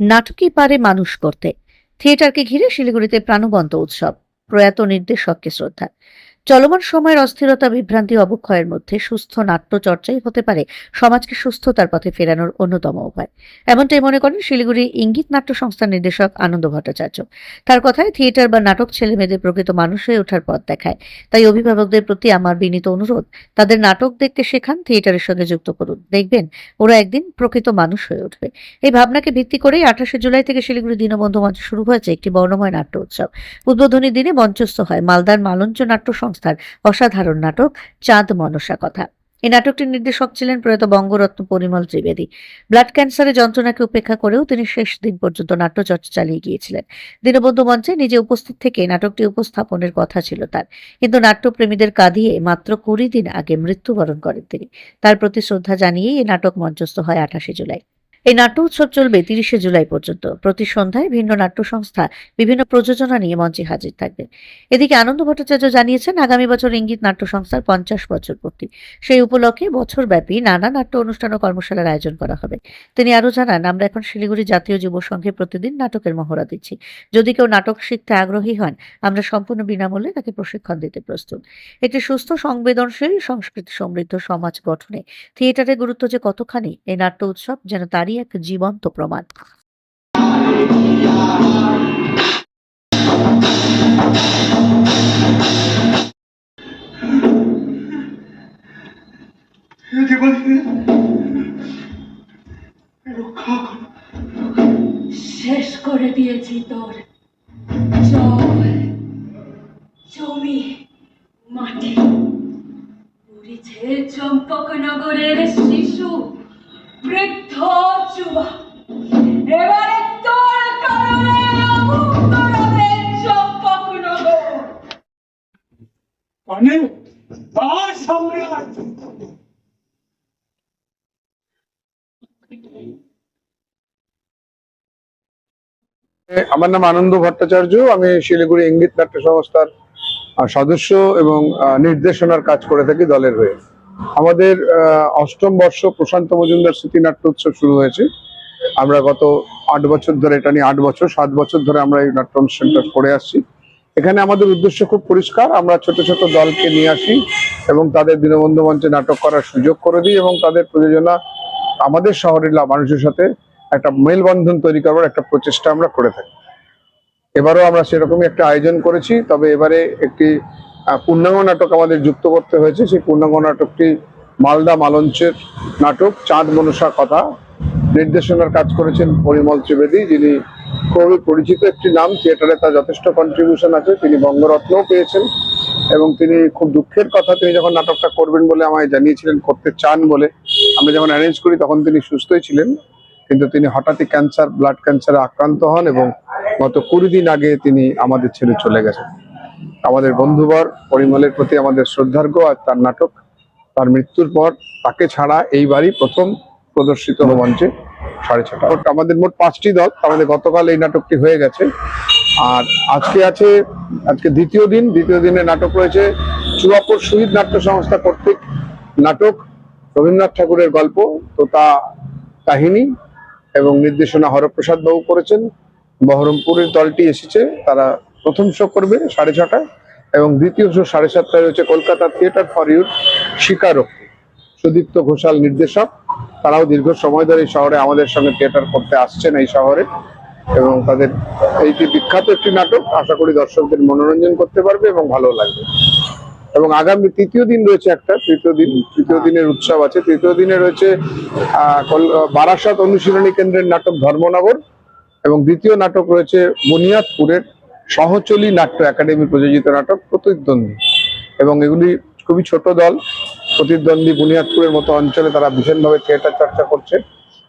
নাটকই পারে মানুষ করতে। থিয়েটারকে ঘিরে শিলিগুড়িতে প্রাণবন্ত উৎসব। প্রয়াত নির্দেশককে শ্রদ্ধা। চলমান সময়ের অস্থিরতা, বিভ্রান্তি, অবক্ষয়ের মধ্যে সুস্থ নাট্য চর্চাই হতে পারে সমাজকে সুস্থতার পথে ফেরানোর অন্যতম উপায়। এমনটাই মনে করেন শিলিগুড়ি ইঙ্গিত নাট্য সংস্থার নির্দেশক আনন্দ ভট্টাচার্য। তার কথায় থিয়েটার বা নাটক ছেলেমেয়েদের প্রকৃত মানুষ হয়ে ওঠার পথ দেখায়। তাই অভিভাবকদের প্রতি আমার বিনীত অনুরোধ, তাদের নাটক দেখতে শেখান, থিয়েটারের সঙ্গে যুক্ত করুন। দেখবেন, ওরা একদিন প্রকৃত মানুষ হয়ে উঠবে। এই ভাবনাকে ভিত্তি করেই আঠাশে জুলাই থেকে শিলিগুড়ি দীনবন্ধু মঞ্চ শুরু হয়েছে একটি বর্ণময় নাট্য উৎসব। উদ্বোধনী দিনে মঞ্চস্থ হয় মালদার মালঞ্চ নাট্য সংস্থার অসাধারণ নাটক চাঁদ মনসা কথা। এই নাটকটির নির্দেশক ছিলেন প্রয়াত বঙ্গরত্ন পরিমল ত্রিবেদী। ব্লাড ক্যান্সারের যন্ত্রণাকে উপেক্ষা করেও তিনি শেষ দিন পর্যন্ত নাট্যচর্চা চালিয়ে গিয়েছিলেন। দীনবন্ধু মঞ্চে নিজে উপস্থিত থেকে নাটকটি উপস্থাপনের কথা ছিল তার। কিন্তু নাট্যপ্রেমীদের কাঁদিয়ে মাত্র কুড়ি দিন আগে মৃত্যুবরণ করেন তিনি। তার প্রতি শ্রদ্ধা জানিয়েই এই নাটক মঞ্চস্থ হয় আঠাশে জুলাই। এই নাট্য উৎসব চলবে তিরিশে জুলাই পর্যন্ত। প্রতি সন্ধ্যায় ভিন্ন নাট্য সংস্থা বিভিন্ন প্রযোজনা নিয়ে মঞ্চে হাজির থাকবে। এদিকে আনন্দ ভট্টাচার্য জানিয়েছেন, আগামী বছর ইঙ্গিত নাট্য সংস্থার পঞ্চাশ বছর পূর্তি। সেই উপলক্ষে বছরব্যাপী নানা নাট্য অনুষ্ঠান ও কর্মশালার আয়োজন করা হবে। তিনি আরও জানান, আমরা এখন শিলিগুড়ি জাতীয় যুব সংঘে প্রতিদিন নাটকের মহড়া দিচ্ছি। যদি কেউ নাটক শিখতে আগ্রহী হন, আমরা সম্পূর্ণ বিনামূল্যে তাকে প্রশিক্ষণ দিতে প্রস্তুত। একটি সুস্থ, সংবেদনশীল, সংস্কৃতি সমৃদ্ধ সমাজ গঠনে থিয়েটারের গুরুত্ব যে কতখানি, এই নাট্য উৎসব যেন তারই এক জীবন্ত প্রমাণ। শেষ করে দিয়েছি তোর। জল জমি মাটি। উড়েছে চম্পকনগরের শিশু মানে তার সামনে আমার নাম আনন্দ ভট্টাচার্য, আমি শিলিগুড়ি ইঙ্গিত নাট্য সংস্থার সদস্য এবং নির্দেশনার কাজ করে থাকি দলের হয়ে। আমাদের অষ্টম বর্ষ প্রশান্ত মজুমদার স্মৃতি নাট্য উৎসব শুরু হয়েছে। আমরা গত আট বছর ধরে, এটা নিয়ে আট বছর, সাত বছর ধরে আমরা এই নাট্য অনুষ্ঠানটা করে আসছি। এখানে আমাদের উদ্দেশ্য খুব পরিষ্কার। আমরা ছোট ছোট দলকে নিয়ে আসি এবং তাদের দীনবন্ধু মঞ্চে নাটক করার সুযোগ করে দিই এবং তাদের প্রযোজনা আমাদের শহরের মানুষের সাথে একটা মেলবন্ধন তৈরি করবার একটা প্রচেষ্টা আমরা করে থাকি। এবারও আমরা সেরকমই একটা আয়োজন করেছি, তবে এবারে একটি পূর্ণাঙ্গ নাটক আমাদের যুক্ত করতে হয়েছে। সেই পূর্ণাঙ্গ নাটকটি মালদা মালঞ্চের নাটক, চাঁদ মনসা কথা। নির্দেশনার কাজ করেছেন পরিমল ত্রিবেদী, যিনি খুবই পরিচিত একটি নাম, থিয়েটারে তার যথেষ্ট কন্ট্রিবিউশন আছে। তিনি বঙ্গরত্নও পেয়েছেন এবং তিনি খুব দুঃখের কথা, তিনি যখন নাটকটা করবেন বলে আমায় জানিয়েছিলেন, করতে চান বলে, আমরা যখন অ্যারেঞ্জ করি তখন তিনি সুস্থই ছিলেন। কিন্তু তিনি হঠাৎই ক্যান্সার ব্লাড ক্যান্সারে আক্রান্ত হন এবং গত কুড়ি দিন আগে তিনি আমাদের ছেড়ে চলে গেছেন। আমাদের বন্ধুবর পরিমলের প্রতি আমাদের শ্রদ্ধার্ঘ আর তার নাটক, তার মৃত্যুর পর তাকে ছাড়া এইবারই প্রথম প্রদর্শিত মঞ্চে সাড়ে ছটা। আমাদের মোট পাঁচটি দল আমাদের গতকাল এই নাটকটি হয়ে গেছে। আর আজকে আছে, আজকে দ্বিতীয় দিন, দ্বিতীয় দিনে নাটক রয়েছে চুয়াপুর শহীদ নাট্য সংস্থা কর্তৃক নাটক, রবীন্দ্রনাথ ঠাকুরের গল্প তো তা কাহিনী এবং নির্দেশনা হরপ্রসাদ বাবু করেছেন। বহরমপুরের দলটি এসেছে, তারা প্রথম শো করবে সাড়ে ছটায় এবং দ্বিতীয় শো সাড়ে সাতটায় রয়েছে কলকাতা থিয়েটার ফর ইউথ স্বীকারোক্তি। সুদীপ্ত ঘোষাল নির্দেশক। তারাও দীর্ঘ সময় ধরে এই শহরে আমাদের সঙ্গে থিয়েটার করতে আসছেন এই শহরে এবং তাদের এইটি বিখ্যাত একটি নাটক। আশা করি দর্শকদের মনোরঞ্জন করতে পারবে এবং ভালো লাগবে। এবং আগামী তৃতীয় দিন রয়েছে একটা, তৃতীয় দিন, তৃতীয় দিনের উৎসব আছে। তৃতীয় দিনে রয়েছে বারাসত অনুশীলনী কেন্দ্রের নাটক ধর্মনগর এবং দ্বিতীয় নাটক রয়েছে বুনিয়াদপুরের সহচলী নাট্য একাডেমি প্রযোজিত নাটক প্রতিদ্বন্দ্বী। এবং এগুলি খুবই ছোট দল। প্রতিদ্বন্দ্বী বুনিয়াদপুরের মতো অঞ্চলে তারা ভীষণভাবে থিয়েটার চর্চা করছে।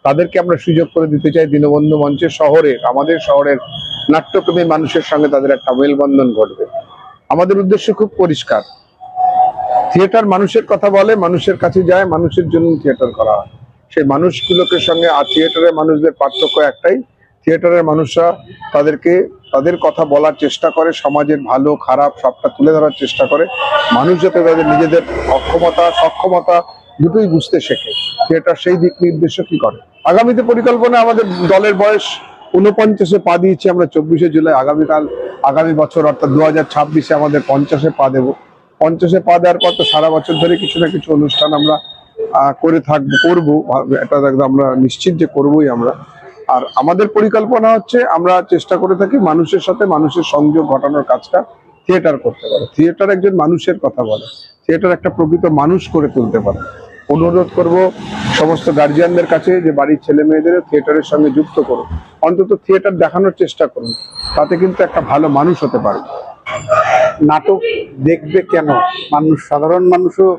তাদেরকে আমরা সুযোগ করে দিতে চাই দীনবন্ধু মঞ্চের শহরে আমাদের শহরের নাট্যপ্রেমী মানুষের সঙ্গে তাদের একটা মেলবন্ধন ঘটবে। আমাদের উদ্দেশ্য খুব পরিষ্কার। থিয়েটার মানুষের কথা বলে, মানুষের কাছে যায়, মানুষের জন্য থিয়েটার করা হয়। সেই মানুষগুলোকে সঙ্গে, আর থিয়েটারের মানুষদের পার্থক্য একটাই থিয়েটারের মানুষরা তাদেরকে, তাদের কথা বলার চেষ্টা করে, সমাজের ভালো, খারাপ, সবটা তুলে ধরার চেষ্টা করে। মানুষ যাতে তাদের নিজেদের অক্ষমতা, সক্ষমতা দুটোই বুঝতে শেখে। থিয়েটার সেই দিক নির্দেশকই করে? আগামীতে পরিকল্পনা আমাদের দলের বয়স উনপঞ্চাশে পা দিয়েছি আমরা, চব্বিশে জুলাই। আগামীকাল, আগামী বছর, অর্থাৎ দু হাজার ছাব্বিশে আমাদের পঞ্চাশে পা দেবো। পঞ্চাশে পা দেওয়ার পর তো সারা বছর ধরে কিছু না কিছু অনুষ্ঠান আমরা করে থাকব, করব। এটা একদম আমরা নিশ্চিত যে করবোই আমরা। আর আমাদের পরিকল্পনা হচ্ছে আমরা চেষ্টা করে থাকি মানুষের সাথে মানুষের সংযোগ ঘটানোর কাজটা থিয়েটার করতে পারে। থিয়েটার একজন মানুষের কথা বলে। থিয়েটার একটা প্রকৃত মানুষ করে তুলতে পারে। অনুরোধ করব সমস্ত গার্জিয়ানদের কাছে যে বাড়ির ছেলে মেয়েদের থিয়েটারের সঙ্গে যুক্ত করুন। অন্তত থিয়েটার দেখানোর চেষ্টা করুন। তাতে কিন্তু একটা ভালো মানুষ হতে পারে। নাটক দেখবে কেন? মানুষ, সাধারণ মানুষও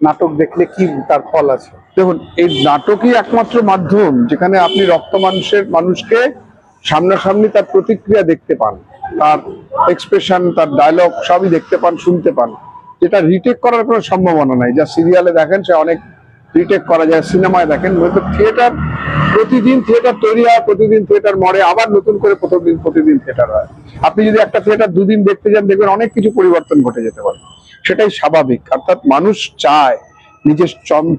নাটক দেখলে কি তার ফল আছে? দেখুন, এই নাটকই একমাত্র মাধ্যম যেখানে আপনি রক্ত মানুষের মানুষকে সামনাসামনি তার প্রতিক্রিয়া দেখতে পান, তার এক্সপ্রেশন তার ডায়লগ সবই দেখতে পান, শুনতে পান। যেটা রিটেক করার কোনো সম্ভাবনা নাই। যা সিরিয়ালে দেখেন, সে অনেক রিটেক করা যায়। সিনেমায় দেখেন হয়তো থিয়েটার প্রতিদিন থিয়েটার তৈরি হয়, প্রতিদিন থিয়েটার মরে, আবার নতুন করে প্রথম দিন, প্রতিদিন থিয়েটার হয়। আপনি যদি একটা থিয়েটার দুদিন দেখতে যান, দেখবেন অনেক কিছু পরিবর্তন ঘটে যেতে পারে। সেটাই স্বাভাবিক। অর্থাৎ মানুষ চায় নিজের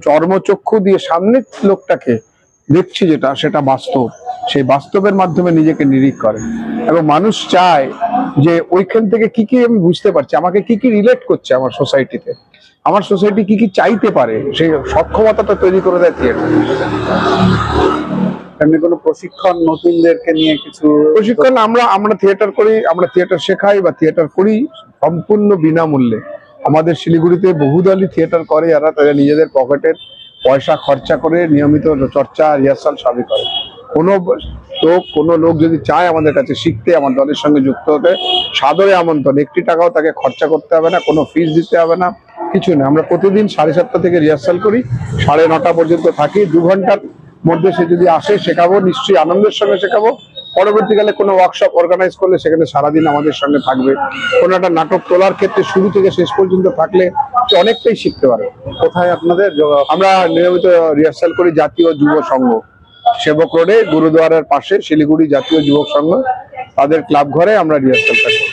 চর্মচক্ষু দিয়ে সামনের লোকটাকে দেখছি যেটা সেটা বাস্তব। সেই বাস্তবের মাধ্যমে নিজেকে নিরীক করে। এবং মানুষ চায় যে ওইখান থেকে কি কি আমি বুঝতে পারছি আমাকে কি কি রিলেট করছে আমার সোসাইটিতে আমার সোসাইটি কি কি চাইতে পারে? সেই সক্ষমতাটা তৈরি করে দেয় থিয়েটার এমনি কোনো প্রশিক্ষণ নতুনদেরকে নিয়ে কিছু প্রশিক্ষণ আমরা আমরা থিয়েটার করি আমরা থিয়েটার শেখাই বা থিয়েটার করি সম্পূর্ণ বিনামূল্যে। আমাদের শিলিগুড়িতে বহুদলই থিয়েটার করে, যারা তাদের নিজেদের পকেটের পয়সা খরচা করে নিয়মিত চর্চা রিহার্সাল সবই করে। কোনো লোক কোনো লোক যদি চায় আমাদের কাছে শিখতে, আমার দলের সঙ্গে যুক্ত হতে, সাদরে আমন্ত্রণ। একটি টাকাও তাকে খরচা করতে হবে না, কোনো ফিস দিতে হবে না, কিছু না। আমরা প্রতিদিন সাড়ে সাতটা থেকে রিহার্সাল করি, সাড়ে নটা পর্যন্ত থাকি। দু ঘণ্টার মধ্যে সে যদি আসে, শেখাবো, নিশ্চয়ই আনন্দের সঙ্গে শেখাবো। পরবর্তীকালে কোনো ওয়ার্কশপ অর্গানাইজ করলে সেখানে সারাদিন আমাদের সঙ্গে থাকবে। কোনো একটা নাটক তোলার ক্ষেত্রে শুরু থেকে শেষ পর্যন্ত থাকলে অনেকটাই শিখতে পারে। কোথায় আপনাদের আমরা নিয়মিত রিহার্সাল করি জাতীয় যুব সংঘ। সেবক রোডে গুরুদুয়ারার পাশে শিলিগুড়ি জাতীয় যুবক সংঘ। তাদের ক্লাব ঘরে আমরা রিহার্সালটা করি